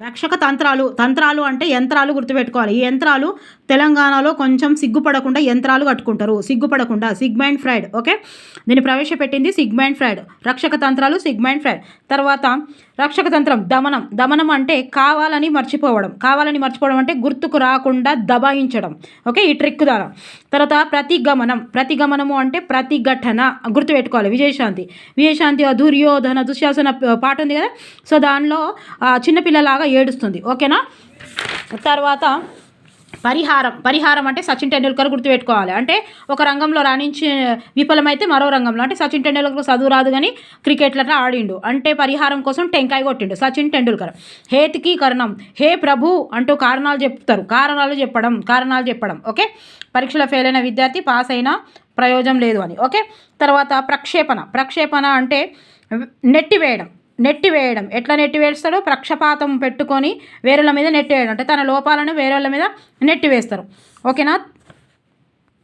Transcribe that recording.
రక్షక తంత్రాలు తంత్రాలు అంటే యంత్రాలు గుర్తుపెట్టుకోవాలి. ఈ యంత్రాలు తెలంగాణలో కొంచెం సిగ్గుపడకుండా యంత్రాలు కట్టుకుంటారు. సిగ్గుపడకుండా. సిగ్మైండ్ ఫ్రైడ్. ఓకే? దీన్ని ప్రవేశపెట్టింది సిగ్మైండ్ ఫ్రైడ్. రక్షక తంత్రాలు సిగ్మైండ్ ఫ్రైడ్. తర్వాత రక్షక తంత్రం దమనం. దమనం అంటే కావాలని మర్చిపోవడం. కావాలని మర్చిపోవడం అంటే గుర్తుకు రాకుండా దబాయించడం. ఓకే? ఈ ట్రిక్ ద్వారా. తర్వాత ప్రతిగమనం. ప్రతిగమనము అంటే ప్రతిఘటన. గుర్తుపెట్టుకోవాలి. విజయశాంతి. విజయశాంతి దుర్యోధన దుశ్శాసన పాట ఉంది కదా? సో దానిలో చిన్నపిల్లలాగా ఏడుస్తుంది. ఓకేనా? తర్వాత పరిహారం పరిహారం అంటే సచిన్ టెండూల్కర్ గుర్తుపెట్టుకోవాలి. అంటే ఒక రంగంలో రాణించి విఫలమైతే మరో రంగంలో. అంటే సచిన్ టెండూల్కర్ చదువు రాదు కానీ క్రికెట్లో ఆడిండు. అంటే పరిహారం కోసం టెంకాయ కొట్టిండు సచిన్ టెండూల్కర్. హేతికి కరణం హే ప్రభు అంటూ కారణాలు చెప్తారు. కారణాలు చెప్పడం కారణాలు చెప్పడం. ఓకే? పరీక్షలో ఫెయిల్ అయిన విద్యార్థి పాస్ అయినా ప్రయోజనం లేదు అని. ఓకే? తర్వాత ప్రక్షేపణ. ప్రక్షేపణ అంటే నెట్టివేయడం నెట్టి వేయడం. ఎట్లా నెట్టి వేస్తాడో? ప్రక్షపాతం పెట్టుకొని వేరేళ్ళ మీద నెట్టి వేయడం. అంటే తన లోపాలను వేరేళ్ళ మీద నెట్టి వేస్తారు. ఓకేనా?